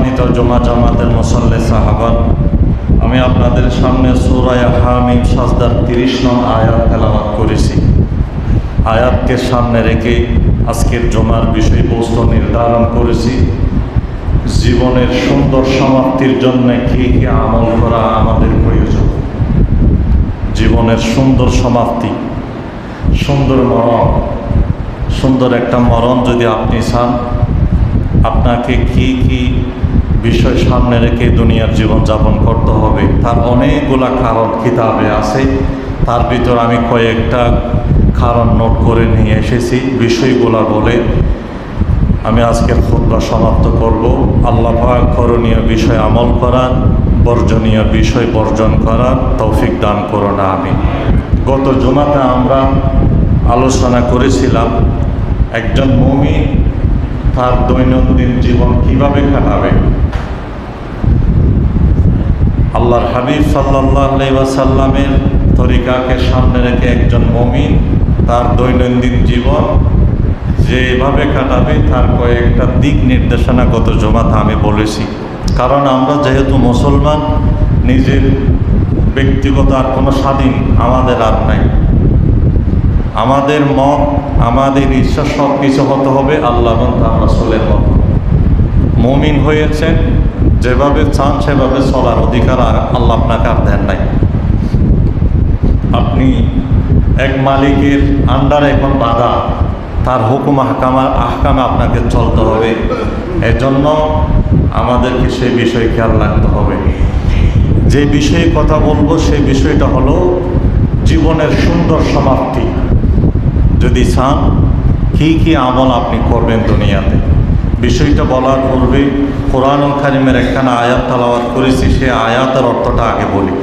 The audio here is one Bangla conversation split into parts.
সম্মানিত জমা জামাতের মুসল্লে সাহাবান, আমি আপনাদের সামনে সুরায় হামিম সাজদার তিরিশ নং আয়াত তেলাওয়াত করেছি। আয়াতকে সামনে রেখে আজকের জমার বিষয়বস্তু নির্ধারণ করেছি। জীবনের সুন্দর সমাপ্তির জন্য কী কী আমল করা আমাদের প্রয়োজন? জীবনের সুন্দর সমাপ্তি, সুন্দর মরণ, সুন্দর একটা মরণ যদি আপনি চান, আপনাকে কি কি বিষয় সামনে রেখে দুনিয়ার জীবন যাপন করতে হবে। তার অনেকগুলা কারণ কিতাবে আছে। তার ভিতর আমি কয়েকটা কারণ নোট করে নিয়ে এসেছি। বিষয়গুলা বলে আমি আজকের খুদ্া সমাপ্ত করব। আল্লাহ করণীয় বিষয় আমল করার, বর্জনীয় বিষয় বর্জন করার তৌফিক দান করো না আমি গত জমাতে আমরা আলোচনা করেছিলাম, একজন মমিন তার দৈনন্দিন জীবন কীভাবে কাটাবে? আল্লাহর হাবিব সাল্লাহ ওয়াসাল্লামের তরিকাকে সামনে রেখে একজন মমিন তার দৈনন্দিন জীবন যেভাবে কাটাবে, তার কয়েকটা দিক নির্দেশনা গত জমাতে আমি বলেছি। কারণ আমরা যেহেতু মুসলমান, নিজের ব্যক্তিগত আর কোনো স্বাধীন আমাদের আর নাই। আমাদের মত আমাদের ইচ্ছা সব কিছু হতে হবে আল্লাহ রসলের মত। মমিন হয়েছেন, যেভাবে চান সেভাবে চলার অধিকার আর আল্লাহ আপনাকে আর দেন নাই। আপনি এক মালিকের আন্ডারে এখন বাধা, তার হুকুম, আহকামা, আহকামে আপনাকে চলতে হবে। এজন্য আমাদেরকে সেই বিষয়ে খেয়াল রাখতে হবে। যে বিষয়ে কথা বলব সেই বিষয়টা হলো জীবনের সুন্দর সমাপ্তি। যদি চান, কী কী আমল আপনি করবেন দুনিয়াতে? বিষয়টা বলার পূর্বে কোরআন কারিমের একখানা আয়াত তালাওয়াত করেছি, সে আয়াতের অর্থটা আগে বলি।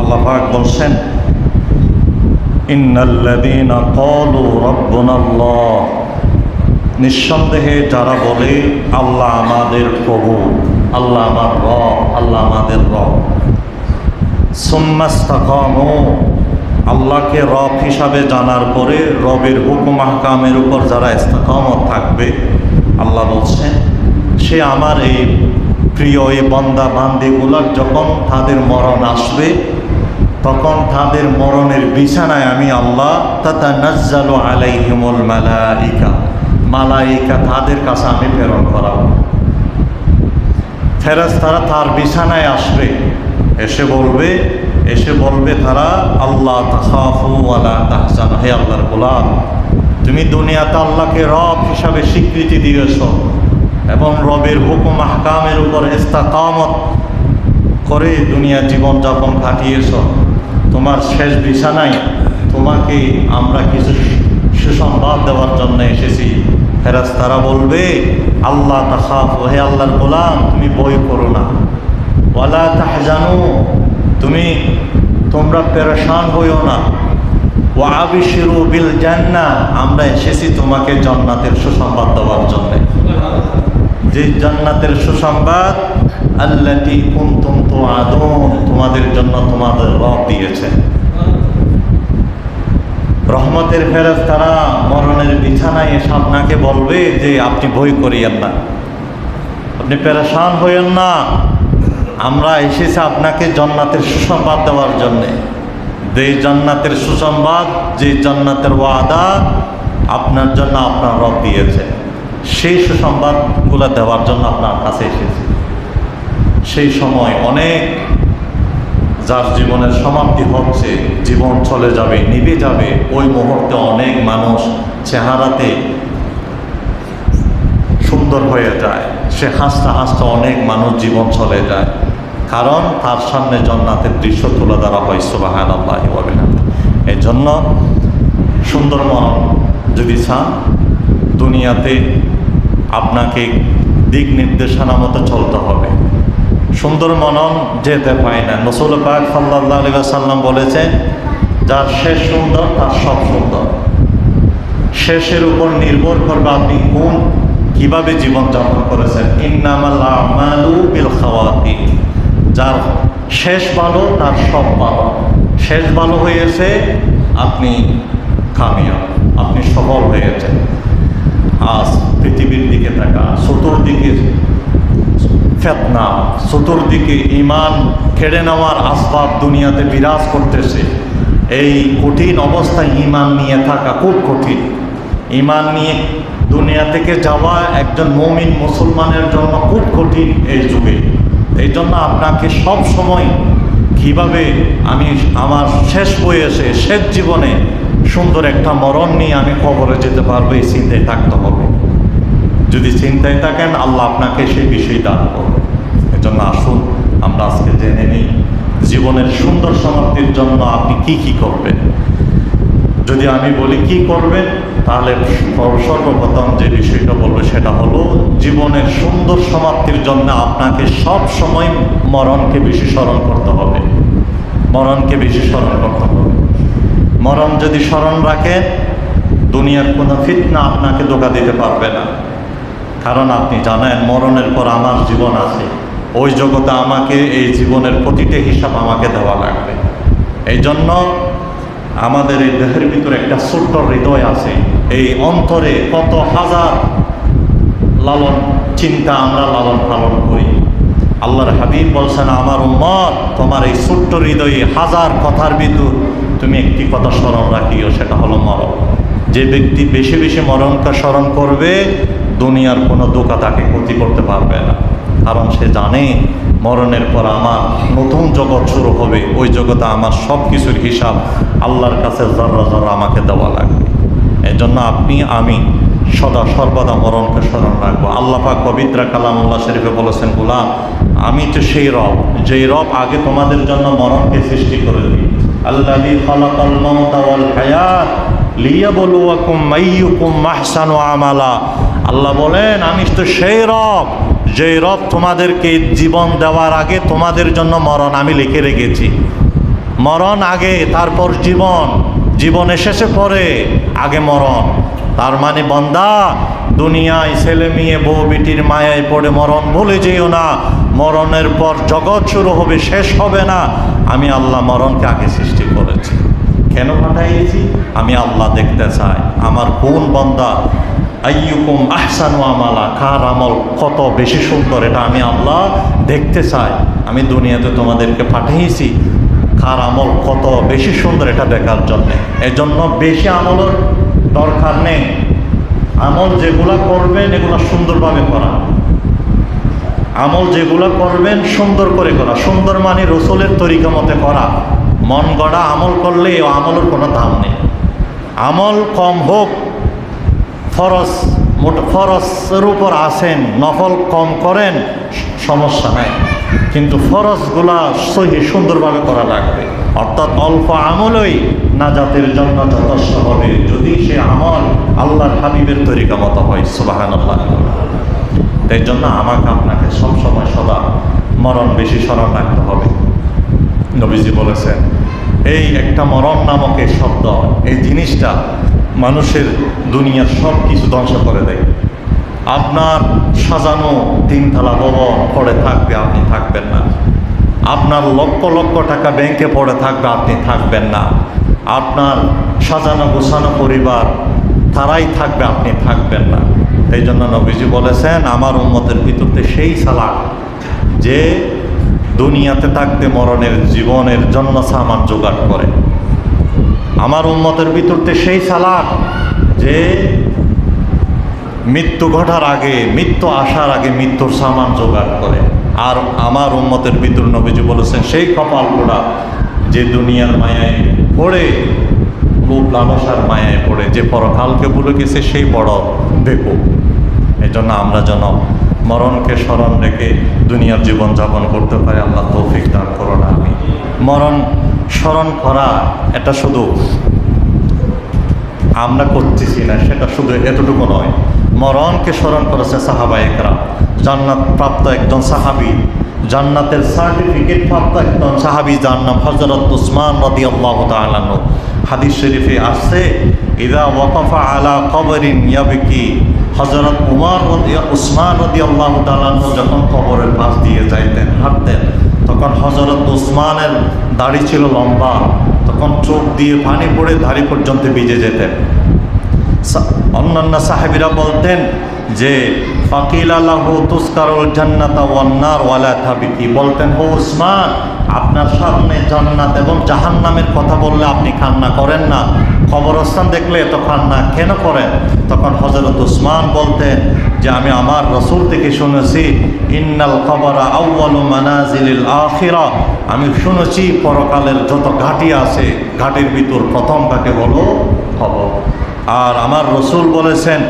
আল্লাহ পাক বলছেন নিঃসন্দেহে যারা বলে, আল্লাহ আমাদের প্রভু, আল্লাহ আমার রব, আল্লাহ আমাদের রব। সুম্মাস্তাকামু আল্লাহকে রব হিসাবে জানার পরে রবের হুকুম আহকামের উপর যারা ইস্তাকামত থাকবে, আল্লাহ বলছেন, সে আমার এই প্রিয় এই বন্দা বান্দিগুলার যখন তাদের মরণ আসবে, তখন তাদের মরণের বিছানায় আমি আল্লাহ তাতা নাজ্জালু আলাইহিমুল মালাইকা মালাইকা তাদের কাছে আমি প্রেরণ করাবো। ফেরাজ তারা তার বিছানায় আসবে, এসে বলবে এসে বলবে তারা, আল্লাহ হে আল্লাহর গোলাম, তুমি দুনিয়াতে আল্লাহকে রব হিসাবে স্বীকৃতি দিয়েছ এবং রবের হুকুম হাকামের উপর ইস্তাকামত করে দুনিয়া জীবনযাপন কাটিয়েছ। তোমার শেষ বিছানায় তোমাকে আমরা কিছু সুসংবাদ দেওয়ার জন্য এসেছি। ফেরাজ তারা বলবে, আল্লাহ তাহাফ হে আল্লাহর গোলাম, তুমি বই করো না। ওয়ালা তাহজানু তুমি তোমরা পেরেশান হইও না। ও আবিশিরু বিল জান্না আমরা এসেছি তোমাকে জান্নাতের সুসংবাদ দেওয়ার জন্য। যে জান্নাতের সুসংবাদ আল্লাটি কুন্তুম তো আদম তোমাদের জন্য তোমাদের রব দিয়েছে। রহমতের ফেরত তারা মরণের বিছানায় এসে আপনাকে বলবে যে, আপনি বই করিয়েন না। আপনি পেরেশান হইয়েন না। আমরা এসেছি আপনাকে জান্নাতের সুসংবাদ দেওয়ার জন্যে। যে জান্নাতের সুসংবাদ, যে জান্নাতের ওয়াদা আপনার জন্য আপনার রব দিয়েছে। সেই সুসংবাদগুলো দেওয়ার জন্য আপনার কাছে এসেছে। সেই সময় অনেক যার জীবনের সমাপ্তি হচ্ছে, জীবন চলে যাবে, নিভে যাবে, ওই মুহূর্তে অনেক মানুষ চেহারাতে সুন্দর হয়ে যায়। সে হাসতে হাসতে অনেক মানুষ জীবন চলে যায়। কারণ তার সামনে জন্নাতের দৃশ্য তুলে ধরা হয় সুবাহান আল্লাহ এই জন্য সুন্দর মন যদি চান, দুনিয়াতে আপনাকে দিক নির্দেশনা মতো চলতে হবে। সুন্দর মনন যেতে পায় না। নসুল পাক সাল্লাহ আলী সাল্লাম বলেছেন, যার শেষ সুন্দর, তার সব সুন্দর। শেষের উপর নির্ভর করবে আপনি কোন, কীভাবে জীবনযাপন করেছেন। ইন্নামালু বিল খাওয়াতি যার শেষ ভালো, তার সব ভালো। শেষ ভালো হয়েছে, আপনি কামিয়াব, আপনি সফল হয়েছেন। আজ পৃথিবীর দিকে থাকা চতুর্দিকে ফেতনা, চতুর্দিকে ইমান কেড়ে নেওয়ার আসবাব দুনিয়াতে বিরাজ করতেছে। এই কঠিন অবস্থায় ইমান নিয়ে থাকা খুব কঠিন। ইমান নিয়ে দুনিয়া থেকে যাওয়া একজন মমিন মুসলমানের জন্য খুব কঠিন এই যুগে। এই জন্য আপনাকে সব সময় কীভাবে আমি আমার শেষ বয়সে, শেষ জীবনে সুন্দর একটা মরণ নিয়ে আমি কবরে যেতে পারব, এই চিন্তায় থাকতে হবে। যদি চিন্তায় থাকেন, আল্লাহ আপনাকে সেই বিষয় দান করবে। এজন্য আসুন, আমরা আজকে জেনে নিই, জীবনের সুন্দর সমাপ্তির জন্য আপনি কি কি করবেন। যদি আমি বলি কি করবেন, তাহলে সর্বপ্রথম যে বিষয়টা বলব সেটা হলো, জীবনের সুন্দর সমাপ্তির জন্য আপনাকে সব সময় মরণকে বেশি স্মরণ করতে হবে। মরণকে বেশি স্মরণ করতে হবে। মরণ যদি স্মরণ রাখেন দুনিয়ার কোনো ফিতনা আপনাকে ধোকা দিতে পারবে না। কারণ আপনি জানেন, মরণের পর আমার জীবন আছে। ওই জগতে আমাকে এই জীবনের প্রতিটি হিসাব আমাকে দেওয়া লাগবে। এই জন্য আমাদের এই দেহের ভিতরে একটা ছোট্ট হৃদয় আছে। এই অন্তরে কত হাজার লালন চিন্তা আমরা লালন পালন করি। আল্লাহর হাবিব বলছেন, আমার উম্মত, তোমার এই ছোট্ট হৃদয়ে হাজার কথার ভিতর তুমি একটি কথা স্মরণ রাখিও, সেটা হলো মরণ। যে ব্যক্তি বেশি বেশি মরণকে স্মরণ করবে, দুনিয়ার কোনো দোকা তাকে ক্ষতি করতে পারবে না। কারণ সে জানে মরণের পর আমার নতুন জগৎ শুরু হবে। ওই জগতে আমার সব কিছুর হিসাব আল্লাহর কাছে জর্রা জর্রা আমাকে দেওয়া লাগবে। এজন্য আপনি, আমি সদা সর্বদা মরণকে স্মরণ রাখব। আল্লাহ পাক পবিত্র কালামুল্লাহ শরীফে বলেছেন, গোলাম, আমি তো সেই রব। যেই রব আগে তোমাদের জন্য মরণকে সৃষ্টি করে দিই আল্লাহ মাহসানু আমালা। আল্লাহ বলেন, আমি তো সেই রব। যেই রব তোমাদেরকে জীবন দেওয়ার আগে তোমাদের জন্য মরণ আমি লিখে রেখেছি। মরণ আগে, তারপর জীবন। জীবন এসেছে পরে, আগে মরণ। তার মানে বন্দা, দুনিয়ায় ছেলে মেয়ে, বউ বিটির মায়ায় পড়ে মরণ ভুলে যেও না। মরণের পর জগৎ শুরু হবে, শেষ হবে না। আমি আল্লাহ মরণকে আগে সৃষ্টি করেছি। কেন পাঠাইছি? আমি আল্লাহ দেখতে চাই। আমার কোন বন্দা আইয়ুকুম আহসানু আমালা, কার আমল কত বেশি সুন্দর, এটা আমি আল্লাহ দেখতে চাই। আমি দুনিয়াতে তোমাদেরকে পাঠিয়েছি, কার আমল কত বেশি সুন্দর, এটা দেখার জন্যে। এজন্য বেশি আমলের দরকার নেই। আমল যেগুলা করবেন, এগুলো সুন্দরভাবে করা। আমল যেগুলো করবেন, সুন্দর করে করা। সুন্দর মানে রসুলের তরিকা মতে করা। মন গড়া আমল করলে আমলের কোনো দাম নেই। আমল কম হোক ফরজ, মোট ফরজের উপর আসেন নফল কম করেন, সমস্যা নাই। কিন্তু ফরজগুলা সহি সুন্দরভাবে করা লাগবে। অর্থাৎ অল্প আমলই নাজাতের জন্য যথেষ্ট হবে, যদি সে আমল আল্লাহর হাবিবের তরিকা মতো হয় সুবাহান তাই জন্য আমাকে আপনাকে সবসময় সদা মরণ বেশি স্মরণ রাখতে হবে। নবীজি বলেছেন, এই একটা মরণ নামক এই শব্দ, এই জিনিসটা মানুষের দুনিয়ার সব কিছু ধ্বংস করে দেয়। আপনার সাজানো তিনতলা ভবন পড়ে থাকবে, আপনি থাকবেন না। আপনার লক্ষ লক্ষ টাকা ব্যাংকে পড়ে থাকবে, আপনি থাকবেন না। আপনার সাজানো গোছানো পরিবার তারাই থাকবে, আপনি থাকবেন না। এই জন্য নবীজি বলেছেন, আমার উন্মতের ভিতরতে সেই সালাক যে দুনিয়াতে থাকতে মরণের জীবনের জন্য সামান জোগাড় করে। আমার উন্মতের ভিতরতে সেই সালাক যে মৃত্যু ঘটার আগে, মৃত্যু আসার আগে মৃত্যুর সামান জোগাড় করে। আর আমার উন্মতের ভিতর নবীজি বলেছেন, সেই কপাল পোড়া যে দুনিয়ার মায়ায় পড়ে, লোভ লালসার মায়ায় পড়ে, যে পরকালকে ভুলে গেছে, সেই বড় বেকু এই জন্য আমরা যেন মরণকে স্মরণ রেখে দুনিয়ার জীবন যাপন করতে পারি, আল্লাহ তৌফিক দান করো না আমি মরণ স্মরণ করা, এটা শুধু আমরা করতেছি না, সেটা শুধু এতটুকু নয়। মরণকে স্মরণ করেছে সাহাবা একরা জান্নাত প্রাপ্ত একজন সাহাবি, জান্নাতের সার্টিফিকেট প্রাপ্ত একজন সাহাবি যার নাম হজরত উসমান রদি আল্লাহ তালানো হাদিস শরীফে আসছে, ইদা ওয়াকফা আলা কবরিন ইয়াবিকি। হজরত উমার উসমান রদি আল্লাহ তালানো যখন কবরের পাশ দিয়ে যাইতেন, হাঁটতেন তখন হজরত উসমানের দাড়ি ছিল লম্বা, তখন চোখ দিয়ে পানি পড়ে দাড়ি পর্যন্ত ভিজে যেতেন অন্যান্য সাহেবিরা বলতেন যে, ফাকিল আল্লাহ তুস্কারুল জান্নাতা ওয়ান্নার ওয়ালা বলতেন, ও উসমান, আপনার সামনে জান্নাত এবং জাহান্নামের কথা বললে আপনি কান্না করেন না। খবরস্থান দেখলে এত কান্না কেন করেন? তখন হজরত উসমান বলতেন যে আমি আমার রসুল থেকে শুনেছি, ইন্নাল খবরা আউ্বালু মানাজিলিল আখিরা। আমি শুনেছি, পরকালের যত ঘাটি আছে, ঘাটির ভিতর প্রথম ঘাটে হলো খবর আর আমার রসুল বলেছেন,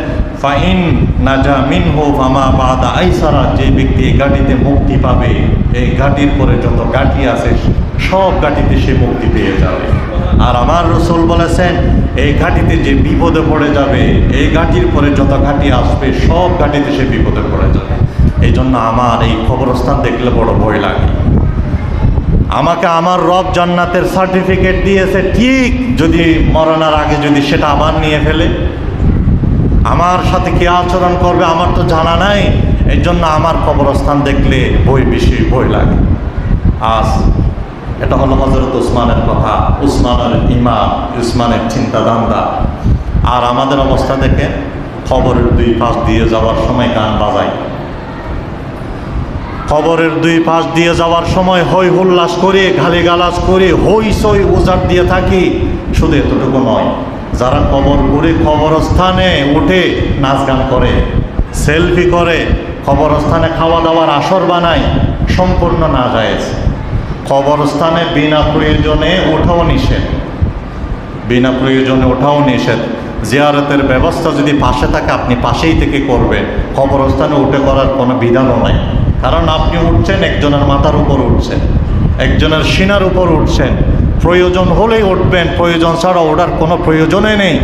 ফাইন নাজা মিনহু ফামা বাদা আইসারা। যে ব্যক্তি এই গাড়িতে মুক্তি পাবে, এই গাড়ির পরে যত গাঠি আছে সব গাঠিতে সে মুক্তি পেয়ে যাবে। আর আমার রসুল বলেছেন, এই ঘাটিতে যে বিপদে পড়ে যাবে, এই ঘাটির পরে যত ঘাটি আসবে, সব ঘাটিতে সে বিপদে পড়ে যাবে। এই জন্য আমার এই খবরস্থান দেখলে বড় ভয় লাগে। আমাকে আমার রব জান্নাতের সার্টিফিকেট দিয়েছে ঠিক যদি মরণার আগে যদি সেটা আবার নিয়ে ফেলে। আমার সাথে কে আচরণ করবে আমার তো জানা নাই এই জন্য আমার কবরস্থান দেখলে বই বেশি ভয় লাগে। আজ এটা হলো হজরত উসমানের কথা, উসমানের ইমাম উসমানের চিন্তা দান্দা আর আমাদের অবস্থা দেখে খবরের দুই পাশ দিয়ে যাওয়ার সময় গান বাজাই খবরের দুই পাশ দিয়ে যাওয়ার সময় হই হুল্লাস করে গালি গালাজ করে, হই সই উজাড় দিয়ে থাকি, শুধু এতটুকু নয়, যারা কবর করে কবরস্থানে উঠে নাচ গান করে, সেলফি করে, কবরস্থানে খাওয়া দাওয়ার আসর বানায়, সম্পূর্ণ না যায় কবরস্থানে বিনা প্রয়োজনে ওঠাও নিষেধ। বিনা প্রয়োজনে ওঠাও নিষেধ। জিয়ারতের ব্যবস্থা যদি পাশে থাকে, আপনি পাশেই থেকে করবেন। কবরস্থানে উঠে করার কোনো বিধানও নাই। কারণ আপনি উঠছেন, একজনের মাথার উপর উঠছেন, একজনের সিনার উপর উঠছেন। প্রয়োজন হলেই উঠবেন, প্রয়োজন ছাড়া ওঠার কোনো প্রয়োজনই নেই।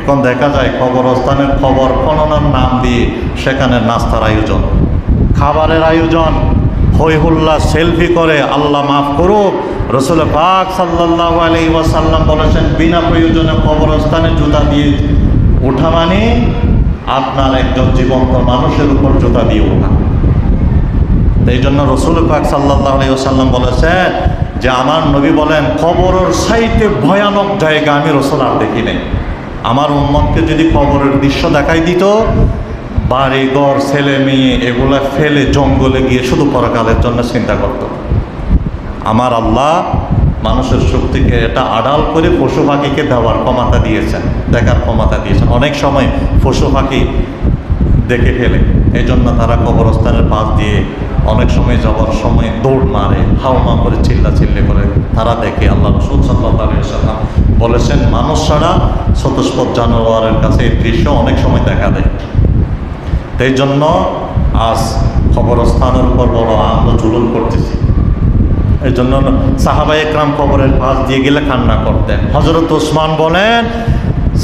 এখন দেখা যায় কবরস্থানের খবর খননের নাম দিয়ে সেখানে নাস্তার আয়োজন, খাবারের আয়োজন হই হুল্লা সেলফি করে, আল্লাহ মাফ করুক। রসুল পাক সাল্লাহ আলী ওয়াসাল্লাম বলেছেন, বিনা প্রয়োজনে কবরস্থানে জুতা দিয়ে ওঠা মানে আপনার একজন জীবন্ত মানুষের উপর জুতা দিয়ে ওঠা। এই জন্য রসুল পাক সাল্লাহ আলী ওসাল্লাম বলেছেন যে, আমার নবী বলেন, কবরের সাইতে ভয়ানক জায়গা আমি রসুল আর দেখি নাই। আমার উম্মতকে যদি কবরের দৃশ্য দেখাই দিত বাড়ি, ঘর, ছেলে, মেয়ে, এগুলা ফেলে জঙ্গলে গিয়ে শুধু পরকালের জন্য চিন্তা করত। আমার আল্লাহ মানুষের শক্তিকে এটা আড়াল করে পশু পাখিকে দেওয়ার ক্ষমতা দিয়েছেন, দেখার ক্ষমতা দিয়েছেন। অনেক সময় পশু পাখি দেখে ফেলে এই জন্য তারা কবরস্থানের পাশ দিয়ে অনেক সময় যাওয়ার সময় দৌড় মারে হাওমা করে চিল্লা চিল্লে করে। তারা দেখে আল্লাহ রসুল সাল্লাহ বলেছেন, মানুষ ছাড়া চতুষ্পদ জানোয়ারের কাছে এই দৃশ্য অনেক সময় দেখা দেয়। এই জন্য আজ খবরস্থানের উপর বড় আমরা জুলুম করতেছি। এই জন্য সাহাবা একরাম কবরের পাশ দিয়ে গেলে কান্না করতেন। হজরত ওসমান বলেন,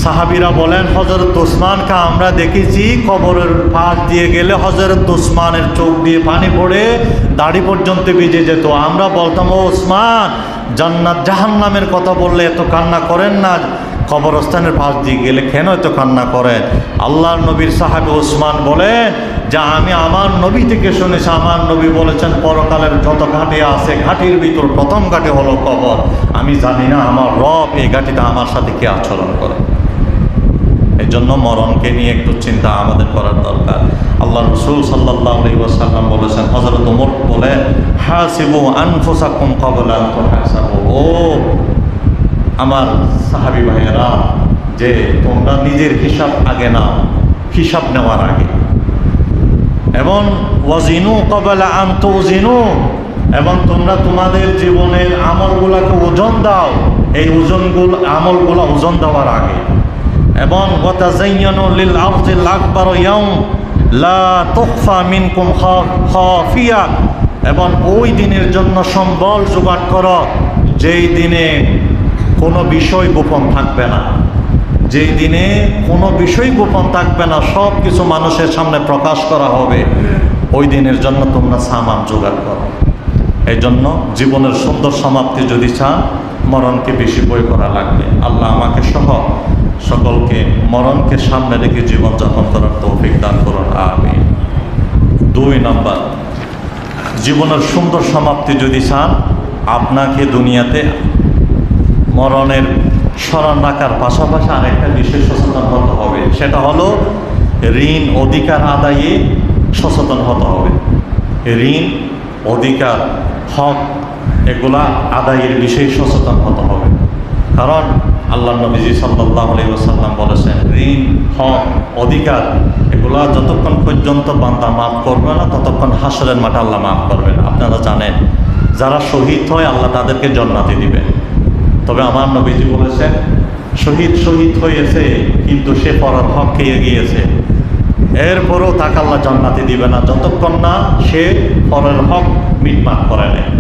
সাহাবিরা বলেন হজরত ওসমানকে আমরা দেখেছি কবরের পাশ দিয়ে গেলে হজরত ওসমানের চোখ দিয়ে পানি পড়ে, দাড়ি পর্যন্ত ভিজে যেত। আমরা বলতাম, ও ওসমান, জান্নাত জাহান্নামের কথা বললে এত কান্না করেন না। কবরস্থানের পাশ দিয়ে গেলে কেন এত কান্না করেন আল্লাহ নবীর সাহাবি ওসমান বলে, যা আমি আমার নবী থেকে শুনেছি, আমার নবী বলেছেন, পরকালের যত ঘাটে আছে, ঘাটির ভিতর প্রথম ঘাটে হলো কবর। আমি জানি না আমার রব এই ঘাটিটা আমার সাথে কি আচরণ করে। এই জন্য মরণকে নিয়ে একটু চিন্তা আমাদের করার দরকার। আল্লাহ রসুল সাল্লাহ সাল্লাম বলেছেন হজরত উমর বলেন হাসিবু আনফুসাকুম কবলা ও আমার সাহাবি ভাইয়েরা যে তোমরা নিজের হিসাব আগে নাও, হিসাব নেওয়ার আগে। এবং ওয়াজিনু কবেলা আন্ত ওজিনু এবং তোমরা তোমাদের জীবনের আমলগুলোকে ওজন দাও, এই ওজনগুলো, আমলগুলো ওজন দেওয়ার আগে। এবং লিল আরজিল আকবার ইয়াউম, লা তুখফা মিনকুম খাফিয়া। এবং ওই দিনের জন্য সম্বল জোগাড় করো, যেই দিনে কোনো বিষয় গোপন থাকবে না। যেই দিনে কোনো বিষয় গোপন থাকবে না, সব কিছু মানুষের সামনে প্রকাশ করা হবে, ওই দিনের জন্য তোমরা সামান জোগাড় করো। এই জন্য জীবনের সুন্দর সমাপ্তি যদি চান, মরণকে বেশি বই করা লাগবে। আল্লাহ আমাকে সহ সকলকে মরণকে সামনে রেখে জীবনযাপন করার তৌফিক দান করুন আমি দুই নম্বর, জীবনের সুন্দর সমাপ্তি যদি চান, আপনাকে দুনিয়াতে মরণের স্মরণ রাখার পাশাপাশি আরেকটা বিশেষ সচেতন হতে হবে, সেটা হলো ঋণ অধিকার আদায়ে সচেতন হতে হবে। ঋণ, অধিকার, হক, এগুলা আদায়ের বিষয়ে সচেতন হতে হবে। কারণ আল্লাহ নবীজি সাল্লাহ আলাইসাল্লাম বলেছেন, ঋণ, হক, অধিকার, এগুলা যতক্ষণ পর্যন্ত বান্দা মাফ করবে না, ততক্ষণ হাসরের মাঠে আল্লাহ মাফ করবে না আপনারা জানেন, যারা শহীদ হয় আল্লাহ তাদেরকে জন্নাতি দিবেন। তবে আমার নবীজি বলেছেন, শহীদ শহীদ হয়েছে, কিন্তু সে পরার হক খেয়ে গিয়েছে এরপরও তাকে আল্লাহ জান্নাতি দিবে না, যতক্ষণ না সে পরের হক মিটমাট করে নেয়।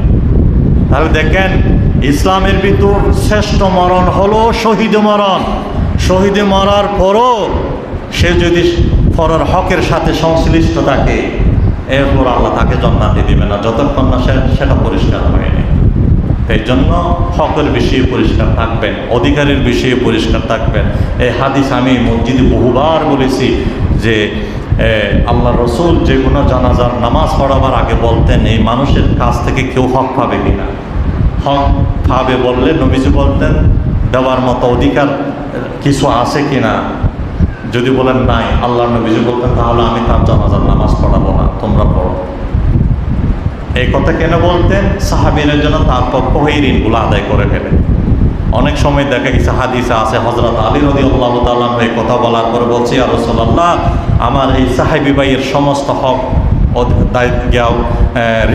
তাহলে দেখেন, ইসলামের ভিতর শ্রেষ্ঠ মরণ হলো শহীদ মরণ। শহীদ মরার পরও সে যদি পরের হকের সাথে সংশ্লিষ্ট থাকে, এরপর আল্লাহ তাকে জন্নাতি দিবে না, যতক্ষণ না সেটা পরিষ্কার হয়নি। এই জন্য হকের বিষয়ে পরিষ্কার থাকবেন, অধিকারের বিষয়ে পরিষ্কার থাকবেন। এই হাদিস আমি মসজিদে বহুবার বলেছি যে আল্লাহ রসুল যে কোনো জানাজার নামাজ পড়াবার আগে বলতেন, এই মানুষের কাছ থেকে কেউ হক পাবে কিনা? হক পাবে বললে নবীজি বলতেন, দেওয়ার মতো অধিকার কিছু আছে কিনা? যদি বলেন নাই আল্লাহ নবীজি বলতেন, তাহলে আমি তার জানাজার নামাজ পড়াবো না, তোমরা পড়ো। এই কথা কেন বলতেন? সাহাবিনের জন্য তার পক্ষ হয়ে ঋণগুলো আদায় করে ফেলে। অনেক সময় দেখা গেছে, হাদিসে আছে হজরত আলী রদি আল্লাহ এই কথা বলার পরে বলছি আর রসোল্লাহ আমার এই সাহাবি ভাইয়ের সমস্ত হক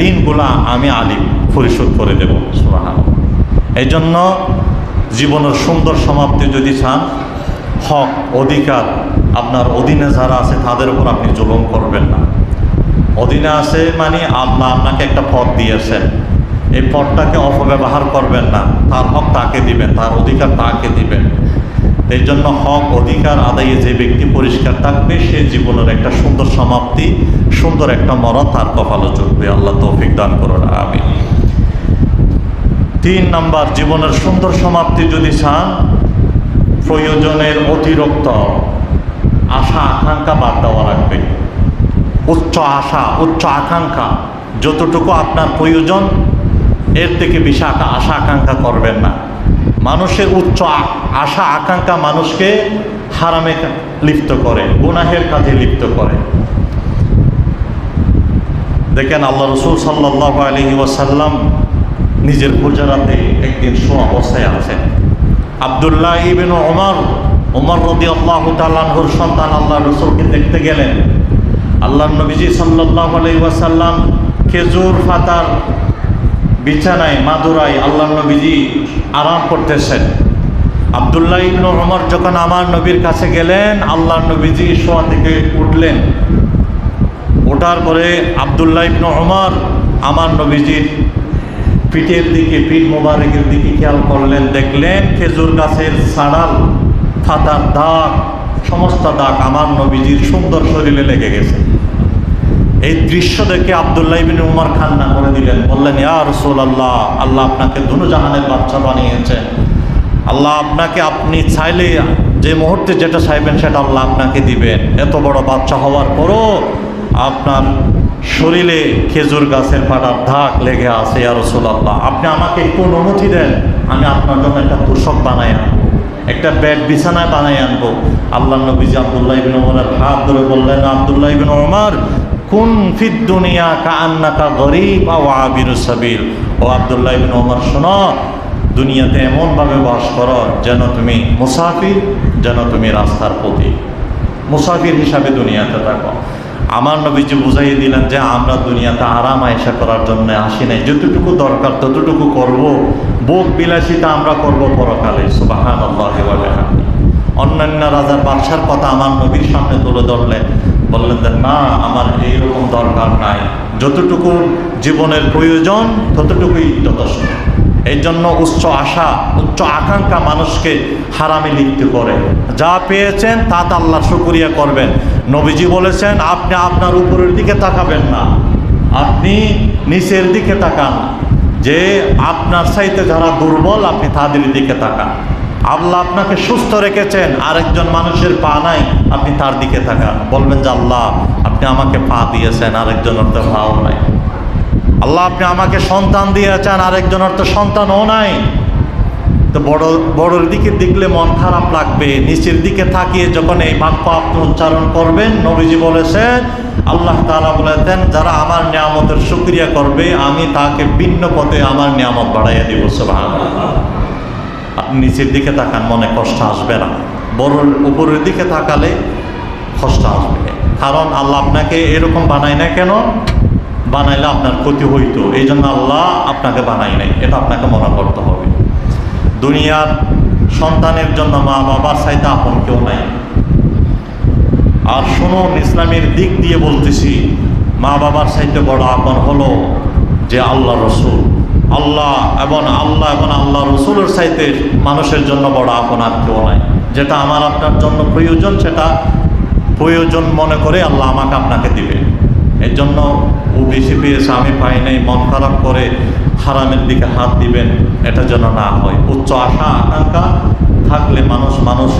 ঋণগুলা আমি আলী পরিশোধ করে দেব। সুবাহান এই জন্য জীবনের সুন্দর সমাপ্তি যদি চান, হক, অধিকার আপনার অধীনে যারা আছে, তাদের উপর আপনি জুলুম করবেন না। অধীনে আছে মানে আল্লাহ আপনাকে একটা পথ দিয়েছেন। এই পথটাকে অপব্যবহার করবেন না। তার হক তাকে দিবেন, তার অধিকার তাকে দিবেন। এই জন্য হক, অধিকার আদায়ে যে ব্যক্তি পরিষ্কার থাকবে, সে জীবনের একটা সুন্দর সমাপ্তি, সুন্দর একটা মরণ তার কপালে চলবে আল্লাহ তৌফিক দান করুন আমি তিন নাম্বার, জীবনের সুন্দর সমাপ্তি যদি চান, প্রয়োজনের অতিরিক্ত আশা, আকাঙ্ক্ষা বাদ দেওয়া লাগবে। উচ্চ আশা, উচ্চ আকাঙ্ক্ষা যতটুকু আপনার প্রয়োজন, এর থেকে বেশি আশা আকাঙ্ক্ষা করবেন না। মানুষের উচ্চ আশা আকাঙ্ক্ষা মানুষকে হারামে লিপ্ত করে, গুনাহের কাজে লিপ্ত করে। দেখেন আল্লাহ রসুল সাল্লাহ আলহি ওয়াসাল্লাম নিজের গুজরাতে একদিন শো অবস্থায় আছেন। আবদুল্লাহ ইবিন ওমর ওমর রদি আল্লাহ তালাহুর সন্তান আল্লাহ রসুলকে দেখতে গেলেন। আল্লাহ নবীজি সাল্লাহ আলাই ওয়াসাল্লাম খেজুর ফাতার বিছানায়, মাদুরায় আল্লাহ নবীজি আরাম করতেছেন। আবদুল্লাহ ইবনু ওমর যখন আমার নবীর কাছে গেলেন আল্লাহ নবীজি শোয়া থেকে উঠলেন। ওঠার পরে আবদুল্লাহ ইবনু ওমর আমার নবীজির পিঠের দিকে, পিঠ মোবারকের দিকে খেয়াল করলেন, দেখলেন খেজুর গাছের সাড়াল ফাতার দাগ সমস্ত দাগ আমার নবীজির সুন্দর শরীরে লেগে গেছে। এই দৃশ্য দেখে আবদুল্লাহ বিন উমর খান্না করে দিলেন, বললেন, ইয়া রসুল আল্লাহ আল্লাহ আপনাকে দুনুজাহানের বাচ্চা বানিয়েছেন আল্লাহ আপনাকে আপনি চাইলে যে মুহূর্তে যেটা চাইবেন সেটা আল্লাহ আপনাকে দিবেন। এত বড় বাচ্চা হওয়ার পরও আপনার শরীরে খেজুর গাছের পাটার ধাক লেগে আছে, ইয়া রসুল আল্লাহ আপনি আমাকে একটু অনুমতি দেন, আমি আপনার জন্য একটা তোষক বানাই আনব। একটা বেড বিছানায় বানাই আনব। আল্লাহ নবীজি আবদুল্লাহ ইবিন ওমরের হাত ধরে বললেন, আবদুল্লাহ ইবিন ওমর, কুন ফিদ দুনিয়া কা আন্নাকা গরিব আও আবির সাবিল? ও আবদুল্লাহ ইবিন ওমর, শোনো, দুনিয়াতে এমনভাবে বাস করো যেন তুমি মুসাফির, যেন তুমি রাস্তার প্রতি মুসাফির হিসাবে দুনিয়াতে থাকো। আমার নবীজি বুঝাইয়ে দিলেন যে, আমরা দুনিয়াতে আরাম আয়সা করার জন্য আসি নাই। যতটুকু দরকার ততটুকু করব। বোক বিলাসিতা আমরা করব পরকালে সুবাহান অন্যান্য রাজার বাদশার কথা আমার নবীর সামনে তুলে ধরলেন বললেন যে, না, আমার এইরকম দরকার নাই। যতটুকু জীবনের প্রয়োজন, ততটুকুই যথেষ্ট। এই জন্য উচ্চ আশা, উচ্চ আকাঙ্ক্ষা মানুষকে হারামে লিপ্ত করে। যা পেয়েছেন তা আল্লাহ শুকরিয়া করবেন। নবীজি বলেছেন, আপনি আপনার উপরের দিকে তাকাবেন না। আপনি নিচের দিকে তাকান। যে আপনার চাইতে যারা দুর্বল, আপনি তাদের দিকে তাকান। আল্লাহ আপনাকে সুস্থ রেখেছেন, আরেকজন মানুষের পা নাই, আপনি তার দিকে তাকান। বলবেন যে, আল্লাহ, আপনি আমাকে পা দিয়েছেন, আরেকজনের তো পাও নাই। আল্লাহ, আপনি আমাকে সন্তান দিয়েছেন, আরেকজনের তো সন্তানও নাই। তো বড়, বড়র দিকে দেখলে মন খারাপ লাগবে। নিচের দিকে থাকিয়ে যখন এই বাক্য আপনি উচ্চারণ করবেন, নবীজি বলেছেন আল্লাহ তাআলা বলেছেন যারা আমার নিয়ামতের শুক্রিয়া করবে, আমি তাকে ভিন্ন পথে আমার নিয়ামত বাড়াইয়া দিব, সুবহানাল্লাহ। আপনি নিচের দিকে তাকান, মনে কষ্ট আসবে না। বড়র উপরের দিকে তাকালে কষ্ট আসবে। কারণ আল্লাহ আপনাকে এরকম বানায় না কেন? বানাইলে আপনার ক্ষতি হইতো। এই জন্য আল্লাহ আপনাকে বানায় নাই। এটা আপনাকে মনে করতে হবে। দুনিয়ার সন্তানের জন্য মা বাবার চাইতে আপন কেউ নাই। আর শুনুন, ইসলামের দিক দিয়ে বলতেছি, মা বাবার চাইতে বড় আপন হলো যে আল্লাহ রসুল। আল্লাহ এবং আল্লাহ এবং আল্লাহ রসুলের সাইতে মানুষের জন্য বড় আপন আর কেউ নাই। যেটা আমার আপনার জন্য প্রয়োজন, সেটা প্রয়োজন মনে করে আল্লাহ আমাকে আপনাকে দিবে। এর জন্য ও বেশি পেয়েছে, আমি পাই নাই, মন খারাপ করে হারামের দিকে হাত দিবেন, এটা যেন না হয়। উচ্চ আশা, আকাঙ্ক্ষা থাকলে মানুষ মানুষ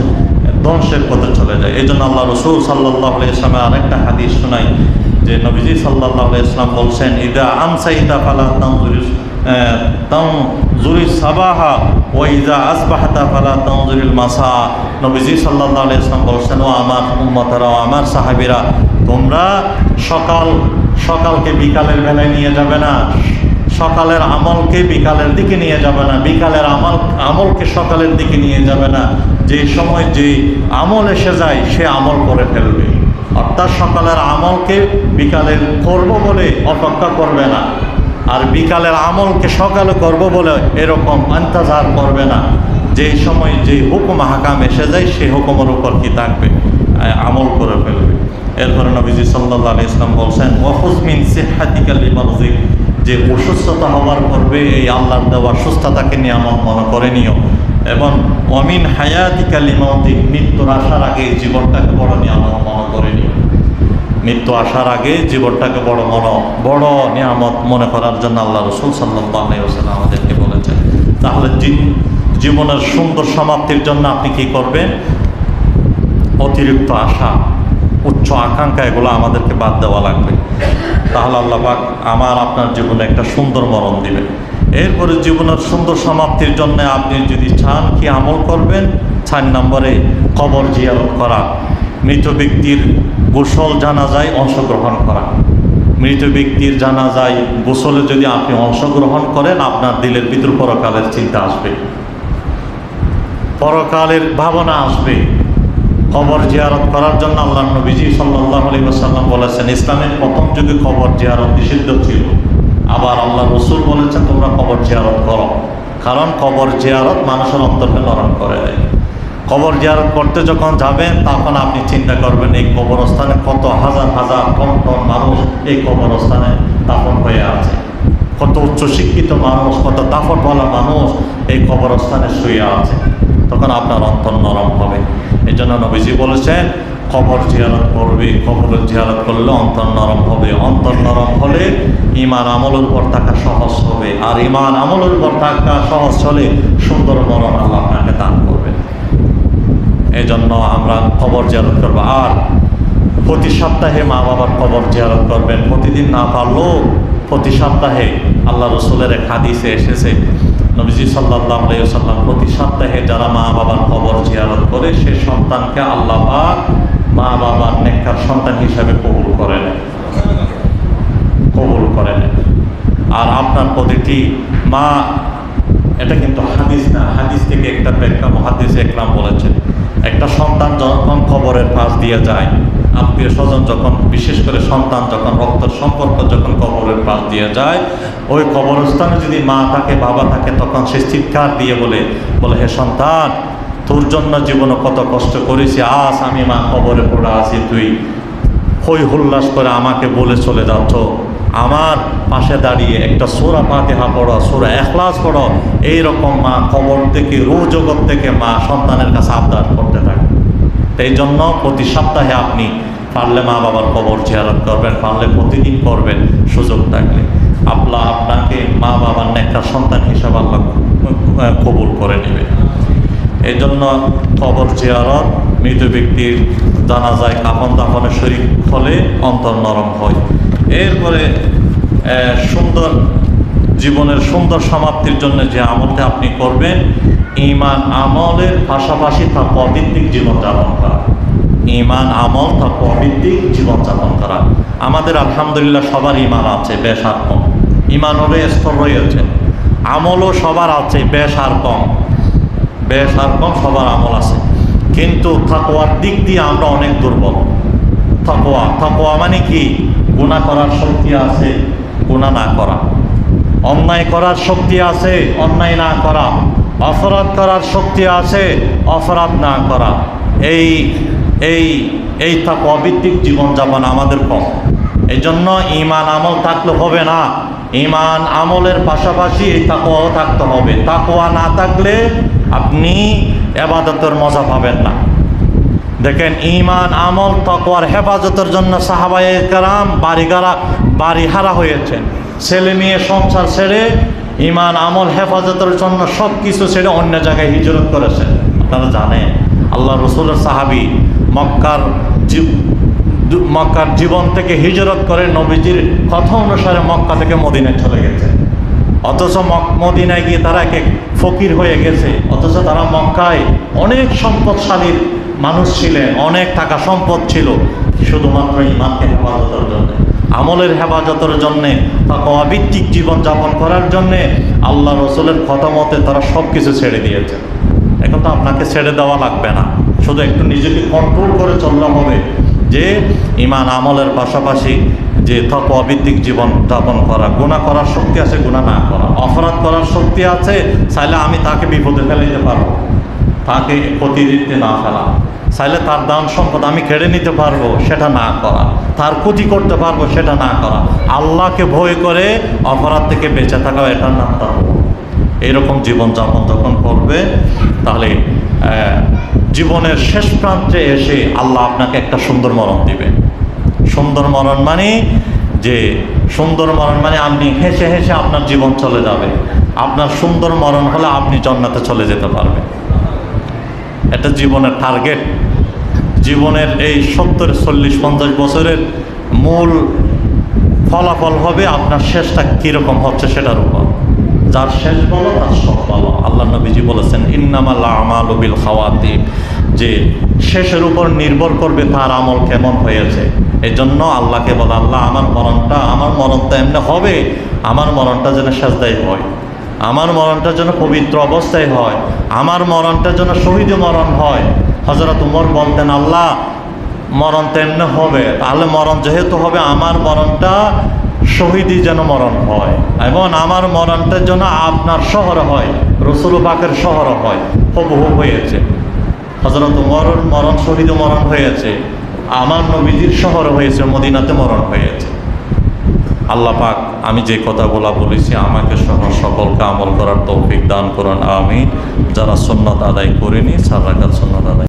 ধ্বংসের পথে চলে যায়। এই জন্য আল্লাহ রসুল সাল্লাহ ইসলামের আরেকটা হাদিস শোনাই, যে নবীজি সাল্লাহ ইসলাম বলছেন, ইদা আমসাইদা ফালা তামজুরি তামজুরি সাবাহা, ও ইদা আসবাহাতা ফালা তামজুরিল মাসা। নবীজি সাল্লাহ ইসলাম বলছেন, ও আমার উম্মতারা, ও আমার সাহাবিরা, তোমরা সকাল, সকালকে বিকালের বেলায় নিয়ে যাবে না সকালের আমলকে বিকালের দিকে নিয়ে যাবে না। বিকালের আমল আমলকে সকালের দিকে নিয়ে যাবে না। যে সময় যে আমল এসে যায়, সে আমল করে ফেলবে। অর্থাৎ সকালের আমলকে বিকালের করব বলে অপেক্ষা করবে না। আর বিকালের আমলকে সকালে করব বলে এরকম আন্তাজার করবে না। যে সময় যে হুকুম হাকাম এসে যায় সেই হুকুমের উপর কি থাকবে? আমল করে ফেলবে। এরপরে নবীজি সাল্লাহ আলি ইসলাম বলছেন ওয়াহুজমিন সেহাতিকালি মারজিক যে অসুস্থতা হওয়ার পূর্বে এই আল্লাহর দেওয়া সুস্থতাকে নিয়ামত মনে করে নিও। এবং অমিন হায়াতিকালি মতি মৃত্যুর আসার আগে জীবনটাকে বড় নিয়ামত মনে করে নিও। মৃত্যু আসার আগে জীবনটাকে বড় মন, বড় নিয়ামত মনে করার জন্য আল্লাহ রসুল আলাইসাল্লাম আমাদেরকে বলেছেন। তাহলে জীব- জীবনের সুন্দর সমাপ্তির জন্য আপনি কি করবেন? অতিরিক্ত আশা উচ্চ আকাঙ্ক্ষা এগুলো আমাদেরকে বাদ দেওয়া লাগবে। তাহলে আল্লাহ পাক আমার আপনার জীবনে একটা সুন্দর মরণ দিবেন। এরপরে জীবনের সুন্দর সমাপ্তির জন্য আপনি যদি চান কি আমল করবেন, চার নম্বরে কবর জিয়ারত করা, মৃত ব্যক্তির গোসল জানাজায় অংশগ্রহণ করা। মৃত ব্যক্তির জানাজায় গোসলে যদি আপনি অংশগ্রহণ করেন, আপনার দিলের ভিতর পরকালের চিন্তা আসবে। পরকালের ভাবনা আসবে। কবর জিয়ারত করার জন্য আল্লাহ নবীজি সাল্লাহ আলী সাল্লাম বলেছেন, ইসলামের প্রথম যুগে কবর জিয়ারত নিষিদ্ধ ছিল। আবার আল্লাহ রসুল বলেছেন, তোমরা কবর জিয়ারত করো। কারণ কবর জিয়ারত মানুষের অন্তরকে নরম করে দেয়। কবর জিয়ারত করতে যখন যাবেন, তখন আপনি চিন্তা করবেন, এই কবরস্থানে কত হাজার হাজার টন টন মানুষ এই কবরস্থানে দাফন হয়ে আছে। কত উচ্চশিক্ষিত মানুষ, কত দাফটওয়ালা মানুষ এই কবরস্থানে শুয়ে আছে। তখন আপনার অন্তর নরম হবে। এই জন্য নবীজি বলেছেন, কবর জিয়ারত করবে কবরের জিয়ারত করলে অন্তর নরম হবে। অন্তর নরম হলে ইমান আমলের উপর থাকা সহজ হবে। আর ইমান আমলের উপর থাকা সহজ হলে সুন্দর মরণ আল্লাহ আপনাকে দান করবে এই জন্য আমরা কবর জিয়ারত করব। আর প্রতি সপ্তাহে মা বাবার কবর জিয়ারত করবেন। প্রতিদিন না পারলেও প্রতি সপ্তাহে আল্লাহ রসুলের এক হাদিসে এসেছে নবীজি সাল্লাহ সাল্লাম প্রতি সপ্তাহে যারা মা বাবার কবর জিয়ারত করে, সে সন্তানকে আল্লাহ মা বাবার নেককার সন্তান হিসাবে কবুল করে নেয় কবুল করে নেয় আর আপনার প্রতিটি মা, এটা কিন্তু হাদিস না, হাদিস থেকে একটা ব্যাখ্যা মহাদিস একরাম বলেছেন, একটা সন্তান যখন কবরের পাশ দিয়ে যায় আত্মীয় স্বজন যখন, বিশেষ করে সন্তান যখন, রক্তের সম্পর্ক যখন কবরের পাশ দিয়ে যায়, ওই কবরস্থানে যদি মা থাকে, বাবা থাকে, তখন সে চিৎকার দিয়ে বলে বলে, হে সন্তান, তোর জন্য জীবনে কত কষ্ট করেছি, আজ আমি মা কবরে পড়ে আছি, তুই হই হুল্লাস করে আমাকে বলে চলে যাচ্ছ। আমার পাশে দাঁড়িয়ে একটা সোরা পাতেহা পড়ো, সোরা এখলাস পড়ো। এইরকম মা কবর থেকে, রু জগৎ থেকে মা সন্তানের কাছে আবদার করতে এই জন্য প্রতি সপ্তাহে আপনি পারলে মা বাবার কবর জিয়ারত করবেন, পারলে প্রতিদিন করবেন সুযোগ থাকলে। আপলা আপনাকে মা বাবার নেকটা সন্তান হিসাবে আল্লাহ কবুল করে নেবে। এই জন্য কবর জিয়ারত মৃত ব্যক্তির জানা যায় কাপন দাপনের শরীর ফলে অন্তর নরম হয়। এরপরে সুন্দর জীবনের সুন্দর সমাপ্তির জন্য যে আমলটা আপনি করবেন ইমান আমলের পাশাপাশি তা পবিত্রিক জীবনযাপন করা। ইমান আমল তা পবিত্রিক জীবনযাপন করা। আমাদের আলহামদুলিল্লাহ সবার ইমান আছে, বেশ আর কম। ইমানেরও স্তর রয়েছে। আমলও সবার আছে, বেশ আর কম। বেশ আর কম সবার আমল আছে। কিন্তু থাকোয়ার দিক দিয়ে আমরা অনেক দুর্বল। থাকোয়া থাকোয়া মানে কি? গুণা করার শক্তি আছে গুণা না করা। অন্যায় করার শক্তি আছে, অন্যায় না করা। অপরাধ করার শক্তি আছে, অপরাধ না করা। এই এই এই থাকোয়া ভিত্তিক জীবনযাপন আমাদের কম এই জন্য ইমান আমল থাকলে হবে না। ইমান আমলের পাশাপাশি এই তাকোয়াও থাকতে হবে। তাকোয়া না থাকলে আপনি এবাদতের মজা পাবেন না। দেখেন ইমান আমল, তকওয়ার হেফাজতের জন্য সাহাবায়ে কারাম বাড়ি হারা হয়েছেন। ছেলে মেয়ে সংসার ছেড়ে ইমান আমল, হেফাজতের জন্য সব কিছু ছেড়ে অন্য জায়গায় হিজরত করেছেন আপনারা জানেন আল্লাহ রসুলের সাহাবি মক্কার মক্কার জীবন থেকে হিজরত করে নবীজির কথা অনুসারে মক্কা থেকে মদিনায় চলে গেছে। অথচ মদিনায় গিয়ে তারা এক ফকির হয়ে গেছে। অথচ তারা মক্কায় অনেক সম্পদশালীর মানুষ ছিলেন, অনেক টাকা সম্পদ ছিল। শুধুমাত্র ইমানকে হেফাজতের জন্য, আমলের হেফাজতের জন্যে তাকে অভিত্তিক জীবনযাপন করার জন্যে আল্লাহ রসুলের কথা মতে তারা সব কিছু ছেড়ে দিয়েছে। এখন তো আপনাকে ছেড়ে দেওয়া লাগবে না। শুধু একটু নিজেকে কন্ট্রোল করে চললে হবে যে ইমান আমলের পাশাপাশি যে তক অভিত্তিক জীবন যাপন করা গুণা করার শক্তি আছে গুণা না করা, অপরাধ করার শক্তি আছে, চাইলে আমি তাকে বিপদে ফেলে দিতে পারব। তাকে ক্ষতি দিতে না ফেলা। চাইলে তার দান সম্পদ আমি কেড়ে নিতে পারব, সেটা না করা। তার ক্ষতি করতে পারব, সেটা না করা। আল্লাহকে ভয় করে অপরাধ থেকে বেঁচে থাকা এটার নাম তাকওয়া। এরকম জীবনযাপন যখন করবে, তাহলে জীবনের শেষ প্রান্তে এসে আল্লাহ আপনাকে একটা সুন্দর মরণ দিবে। সুন্দর মরণ মানে যে, সুন্দর মরণ মানে আপনি হেসে হেসে আপনার জীবন চলে যাবে। আপনার সুন্দর মরণ হলে আপনি জন্নাতে চলে যেতে পারবেন। এটা জীবনের টার্গেট জীবনের এই সত্তর, চল্লিশ, পঞ্চাশ বছরের মূল ফলাফল হবে আপনার শেষটা কীরকম হচ্ছে সেটার উপর। যার শেষ বলো, তার সব বলো। আল্লাহ নবীজি বলেছেন ইন্নামাল্লা আমাল বিল খাওয়াতি যে শেষের উপর নির্ভর করবে তার আমল কেমন হয়েছে। এই জন্য আল্লাহকে বলে, আল্লাহ, আমার মরণটা আমার মরণটা এমনি হবে। আমার মরণটা যেন সাজদাই হয়। আমার মরণটা যেন পবিত্র অবস্থায় হয়। আমার মরণটা যেন শহীদ মরণ হয়। হজরত উমর বলতেন, আল্লাহ, মরণ তেমনি হবে। তাহলে মরণ যেহেতু হবে, আমার মরণটা শহীদই যেন মরণ হয় এবং আমার মরণটা যেন আপনার শহরে হয়, রসুল পাকের শহরে হয়। হুবহু হয়েছে। হজরত উমরের মরণ শহীদ মরণ হয়েছে, আমার নবীজির শহরে হয়েছে, মদিনাতে মরণ হয়েছে। আল্লাহ পাক, আমি যে কথাগুলো বলেছি, আমাকে সহ সকলকে আমল করার তৌফিক দান করুন আমি যারা সন্ন্যত আদায় করিনি, সার রাখার সন্ন্যত আদায়